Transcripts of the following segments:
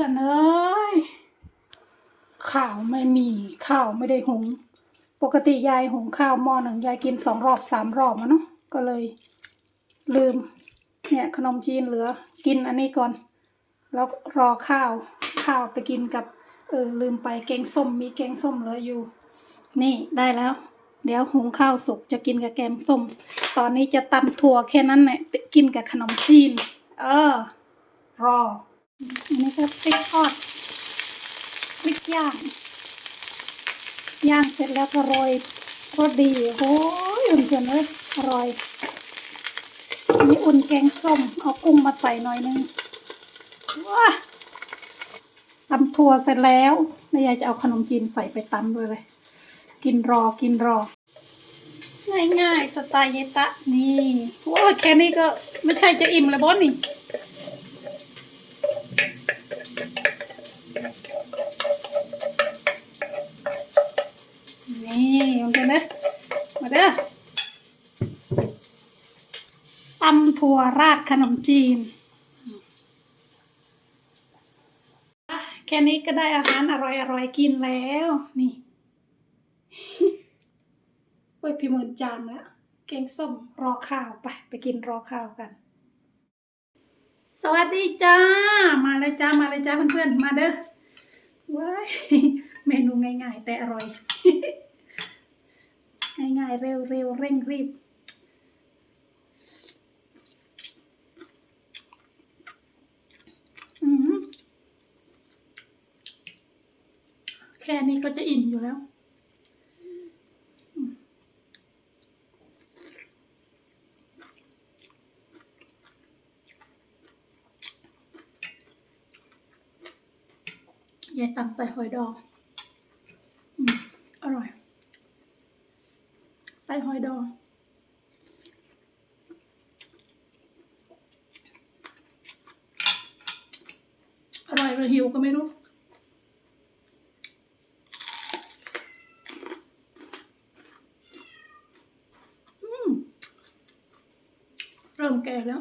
พื่อนเอ้ยข้าวไม่มีข้าวไม่ได้หุง ปกติยายหุงข้าวหม้อหนึ่งยายกินสองรอบสามรอบอะเนาะก็เลยลืม เนี่ยขนมจีนเหลือ กินอันนี้ก่อน แล้วรอข้าวข้าวไปกินกับเออลืมไปแกงส้มมีแกงส้มเหลืออยู่ นี่ได้แล้ว เดี๋ยวหุงข้าวสุกจะกินกับแกงส้ม ตอนนี้จะตำถั่วแค่นั้นแหละกินกับขนมจีน เออ รอ อันนี้ก็พริกทอดพริกย่าง ย่างเสร็จแล้วก็โรยก็ดีโอ้ยอุ่นเกินเลยอร่อยอันนี้อุ่นแกงส้ม เอากุ้งมาใส่หน่อยนึงว้าตำถั่วเสร็จแล้วแล้วยายจะเอาขนมจีนใส่ไปตำด้วยเลย กินรอกินรอ ง่ายๆสไตล์เยตะนี่ว้าแค่นี้ก็ไม่ใช่จะอิ่มแล้วบอสนี่นี่โอเคนะมาเด้อตำ ถั่วราดขนมจีน แค่นี้ก็ได้อาหารอร่อยๆกินแล้ว นี่โอ้ยพี่หมื่นจามแล้วแกงส้มรอข้าวไปไปกินรอข้าวกัน สวัสดีจ้า มาเลยจ้ามาเลยจ้าเพื่อนๆมาเด้อว้ายเมนูง่ายๆ แต่อร่อย ง่ายๆเร็วๆเร่งรีบ อืม แค่นี้ก็จะอิ่มอยู่แล้ว ยายตำใส่หอยดองออร่อย ใส่หอยดอง อร่อยหรือหิวก็ไม่รู้เริ่มแก่แล้ว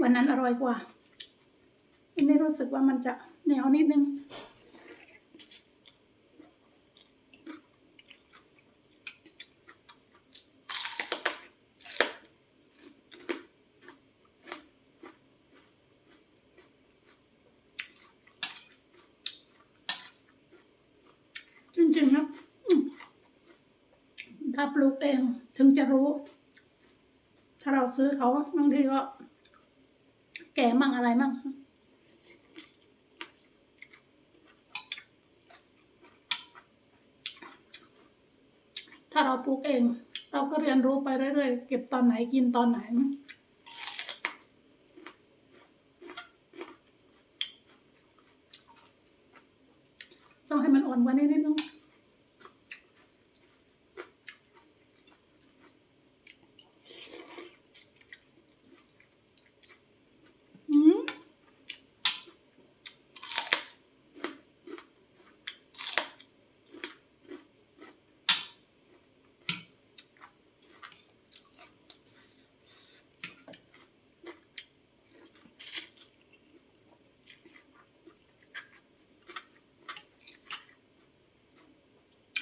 วันนั้นอร่อยกว่าวันนี้รู้สึกว่ามันจะเหนียวนิดนึง จริงๆนะอืมถ้าปลูกเอง ถึงจะรู้ ถ้าเราซื้อเขาบางทีก็ แก่มั่งอะไรมั่งถ้าเราปลูกเอง เราก็เรียนรู้ไปเรื่อยๆ เก็บตอนไหนกินตอนไหน ต้องให้มันอ่อนกว่านี้นิดนึง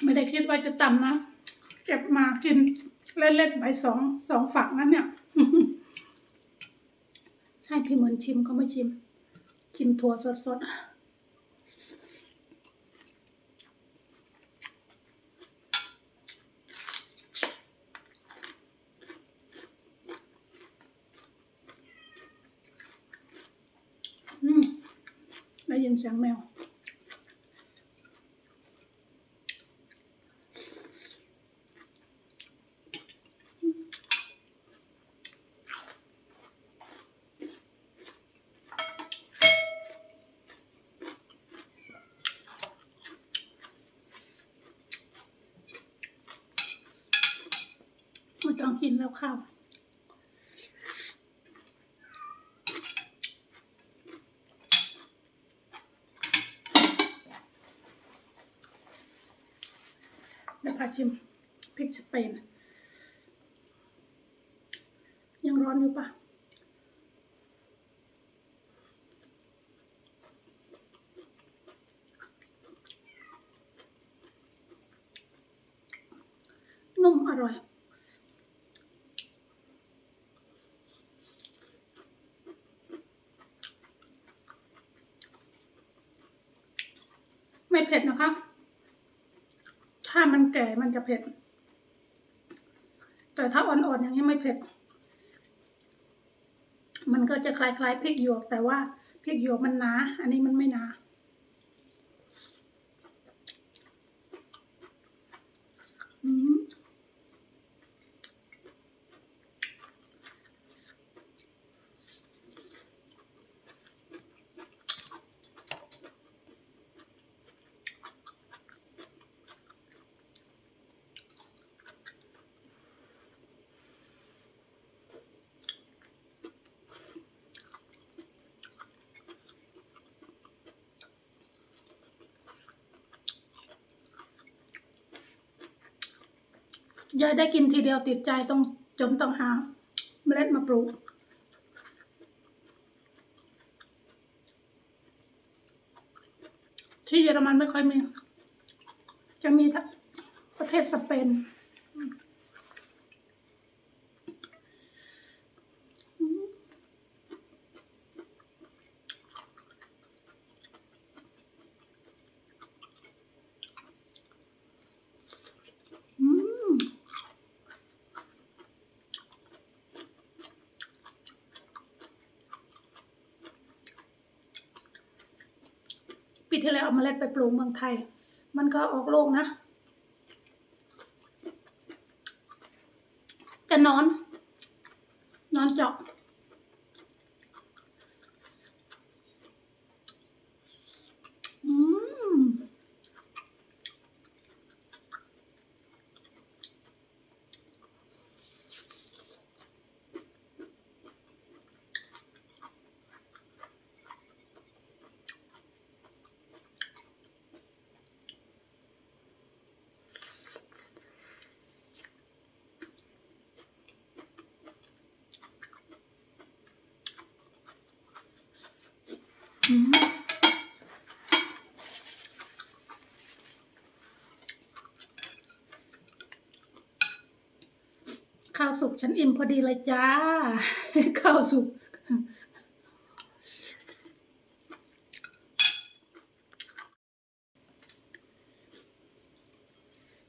อืม ไม่ได้คิดว่าจะตำนะ เก็บมากินเล่นๆไปสองสองฝักนั้นเนี่ยให้พี่เหมือนชิมเขาไม่ชิม ชิมถั่วสดๆได้ยินเสียงแมว ต้องกินแล้วข้าวเดี๋ยวพาชิมพริกสเปน ยังร้อนอยู่ปะนุ่มอร่อย มันจะเผ็ด แต่ถ้าอ่อนๆอย่างนี้ไม่เผ็ด มันก็จะคล้ายๆพริกหยวก แต่ว่าพริกหยวกมันหนา อันนี้มันไม่หนา อืม ยายได้กินทีเดียวติดใจต้องจนต้องหา เมล็ดมาปลูก ที่เยอรมันไม่ค่อยมี จะมีทั้งประเทศสเปน อืม ปีที่แล้วเอาเมล็ดไปปลูกเมืองไทย มันก็ออกลูกนะจะนอนเจาะ อืม อืม ข้าวสุกฉันอิ่มพอดีเลยจ้า ข้าวสุก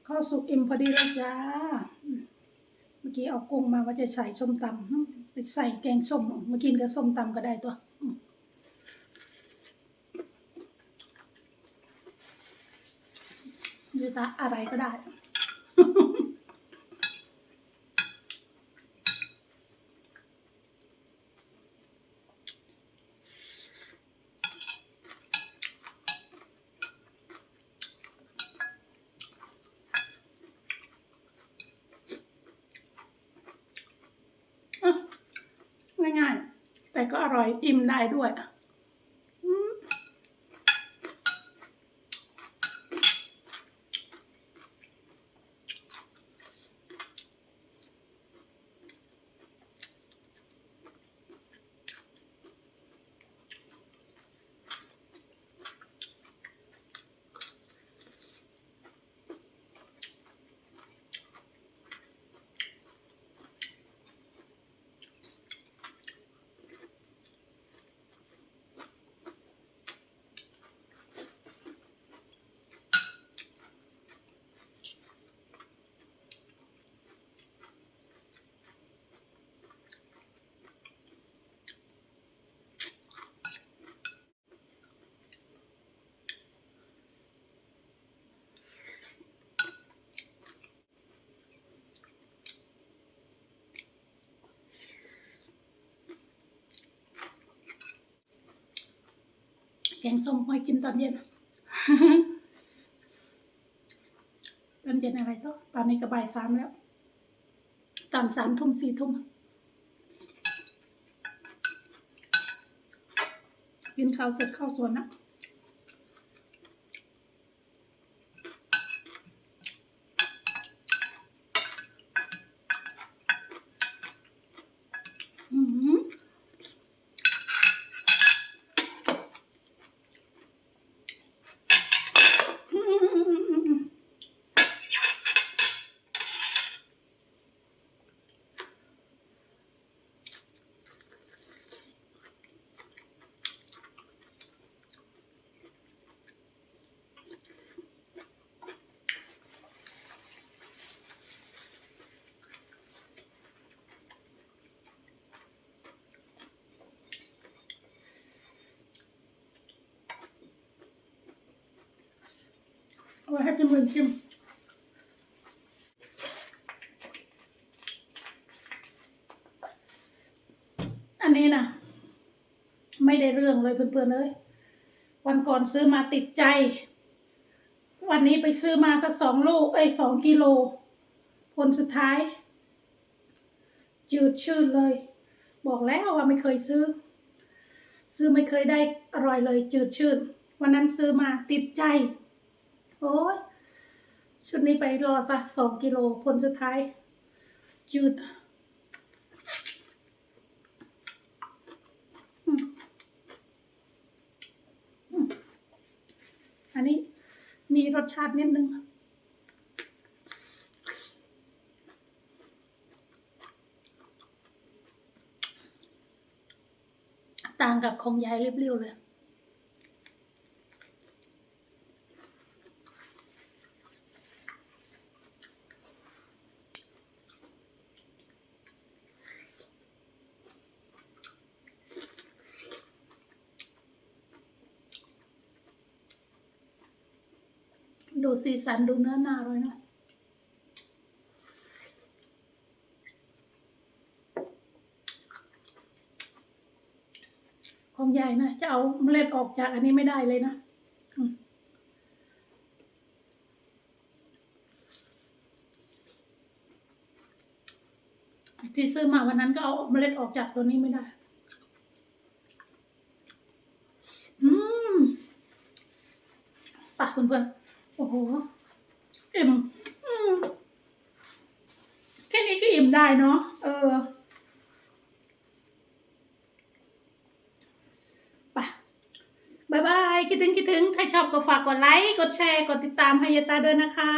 ข้าวสุกอิ่มพอดีเลยจ้า เมื่อกี้เอากุ้งมาว่าจะใส่ส้มตำไปใส่แกงส้มมากินกับส้มตำก็ได้ตัว หรือตาอะไรก็ได้ ง่ายๆ แต่ก็อร่อยอิ่มได้ด้วยอื แกงส้มไว้กินตอนเย็น ตอนเย็นอะไรต่อตอนนี้ก็บ่ายสามแล้ว ตอนสามทุ่มสี่ทุ่มกินข้าวเสร็จข้าวสวนนะอืม อืม ไว้ให้พี่หมื่นชิมอันนี้นะไม่ได้เรื่องเลยเพื่อนๆเลยวันก่อนซื้อมาติดใจ วันนี้ไปซื้อมาสักสองโลเอ้ยสองกิโล ผลสุดท้าย จืดชืดเลย บอกแล้วว่าไม่เคยซื้อ ซื้อไม่เคยได้อร่อยเลยจืดชืดวันนั้นซื้อมาติดใจ โอ้ยชุดนี้ไปรอซะสองกิโลผลสุดท้ายจืดอันนี้มีรสชาตินิดนึงต่างกับของยายเรียบๆเลย ดู สีสันดูเนื้อหนาเลยนะของยายนะ จะเอาเมล็ดออกจากอันนี้ไม่ได้เลยนะที่ซื้อมาวันนั้นก็เอาเมล็ดออกจากตัวนี้ไม่ได้ อืมปะเพื่อนๆ อ้โหอิ่มอืมแค่นี้ก็อิ่มได้เนาะเออไปบายบายคิดถึงคิดถึงใครชอบก็ฝากกดไลค์ กดแชร์ กดติดตามให้ยาตาด้วยนะคะ